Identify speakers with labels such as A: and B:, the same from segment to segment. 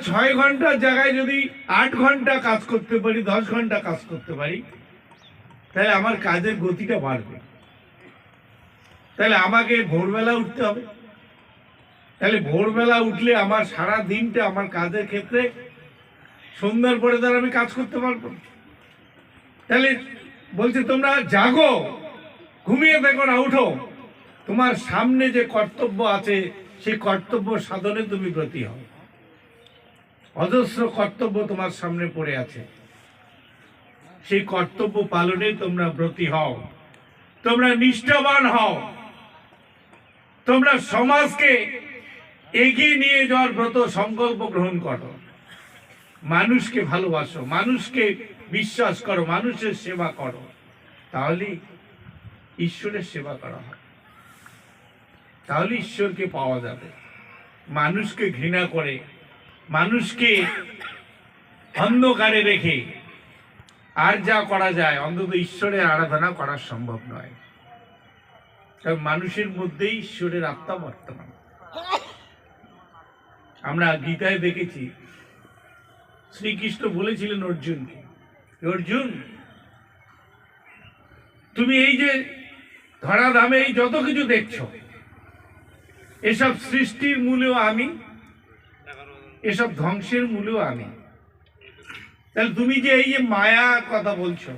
A: ছয় ঘণ্টার জায়গায় যদি আট ঘণ্টা কাজ করতে পারি, দশ ঘণ্টা কাজ করতে পারি, তাহলে আমার কাজের গতিটা বাড়বে। তাহলে আমাকে ভোরবেলা উঠতে হবে। তাহলে ভোরবেলা উঠলে আমার সারা দিনটা আমার কাজের ক্ষেত্রে সন্ধ্যার পরে তার আমি কাজ করতে পারব। তাহলে বলছে, তোমরা জাগো, ঘুমিয়ে দেখো না, উঠো। তোমার সামনে যে কর্তব্য আছে, সেই কর্তব্য সাধনে তুমি ব্রতী হও। অজস্র কর্তব্য তোমার সামনে পড়ে আছে। সেই কর্তব্য পালনে তোমরা ব্রতী হও। তোমরা নিষ্ঠাবান হও। তোমরা সমাজকে এগিয়ে নিয়ে যাওয়ার ব্রত সংকল্প গ্রহণ করো। মানুষকে ভালোবাসো, মানুষকে বিশ্বাস করো, মানুষের সেবা করো। তাহলে ঈশ্বরের সেবা করা হয়। তাহলে ঈশ্বরকে পাওয়া যাবে। মানুষকে ঘৃণা করে মানুষকে অন্ধকারে রেখে আর যা করা যায়, অন্তত ঈশ্বরের আরাধনা করা সম্ভব নয়। কারণ মানুষের মধ্যেই ঈশ্বরের আত্মা বর্তমান। আমরা গীতায় দেখেছি, শ্রীকৃষ্ণ বলেছিলেন অর্জুনকে, অর্জুন, তুমি এই যে ধরাধামে এই যত কিছু দেখছ, এসব সৃষ্টির মূলেও আমি এসব ধ্বংসের মূলেও আমি। তাহলে তুমি যে এই যে মায়া কথা বলছো,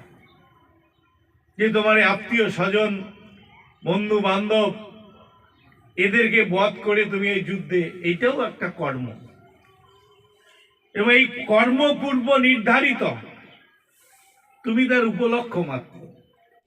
A: যে তোমার আত্মীয় স্বজন, বন্ধু বান্ধব, এদেরকে বধ করে তুমি এই যুদ্ধে এইটাও একটা কর্ম। এবং এই কর্মপূর্ব নির্ধারিত, তুমি তার উপলক্ষ মাত্র।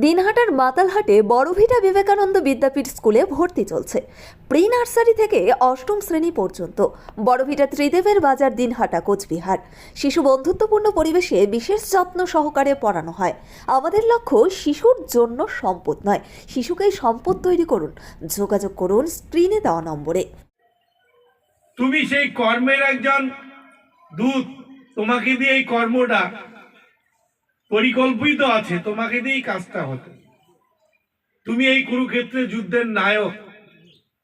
B: দিনহাটার মাতালহাটে বড়ভিটা বিবেকানন্দ বিদ্যাপীঠ স্কুলে ভর্তি চলছে। প্রি নার্সারি থেকে অষ্টম শ্রেণি পর্যন্ত। বড়ভিটা ত্রিদেবের বাজার দিনহাটা, কোচবিহার। শিশু বন্ধুত্বপূর্ণ পরিবেশে বিশেষ যত্ন সহকারে পড়ানো হয়। আমাদের লক্ষ্য শিশুর জন্য সম্পদ নয়। শিশুকেই সম্পদ তৈরি করুন। যোগাযোগ করুন স্ক্রিনে দেওয়া নম্বরে।
A: তুমি সেই কর্মের একজন দূত। তোমাকে দিয়ে এই কর্মটা পরিকল্পিত আছে, তোমাকে দিয়েই কাজটা হতো। তুমি এই কুরুক্ষেত্রের যুদ্ধের নায়ক।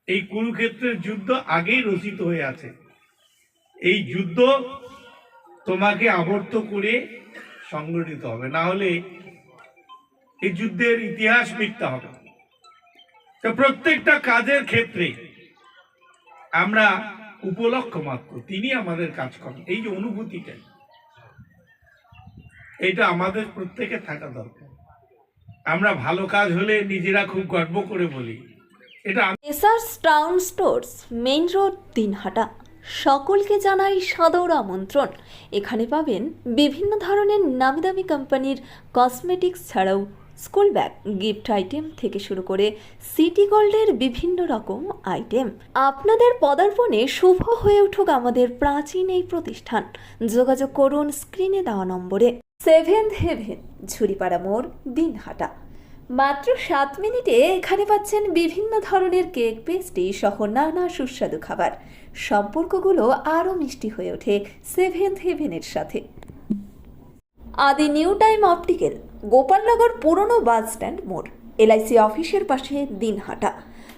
A: এই কুরুক্ষেত্রের যুদ্ধ আগেই রচিত হয়ে আছে। এই যুদ্ধ তোমাকে আবর্ত করে সংগঠিত হবে। না হলে এই যুদ্ধের ইতিহাস মিথ্যা হবে। তো প্রত্যেকটা কাজের ক্ষেত্রে আমরা উপলক্ষ মাত্র। তিনি আমাদের কাজ করেন। এই যে অনুভূতিটা। এটা আমাদের প্রত্যেকে থাকা দরকার। আমরা ভালো কাজ হলে নিজেরা খুব গর্ব করে বলি। এটা
B: Essars town stores, main road Dinhata সকলকে জানাই সাদর আমন্ত্রণ। এখানে পাবেন বিভিন্ন ধরনের নামি দামি কোম্পানির কসমেটিক্স ছাড়াও স্কুল ব্যাগ, গিফট আইটেম থেকে শুরু করে সিটি গোল্ডের বিভিন্ন রকম আইটেম। আপনাদের পদার্পণে শুভ হয়ে উঠুক আমাদের প্রাচীন এই প্রতিষ্ঠান। যোগাযোগ করুন স্ক্রিনে দেওয়া নম্বরে। সেভেন্থ হেভেন, ঝুড়িপাড়া মোড়, দিনহাটা। মাত্র সাত মিনিটে এখানে পাচ্ছেন বিভিন্ন ধরনের কেক পেস্ট্রি সহ নানা সুস্বাদু খাবার। সম্পর্কগুলো আরও মিষ্টি হয়ে ওঠে সেভেন্থ হেভেনের সাথে। আদি নিউ টাইম অপটিক্যাল, গোপালনগর পুরনো বাস স্ট্যান্ড মোড়, এলআইসি অফিসের পাশে দিনহাটা।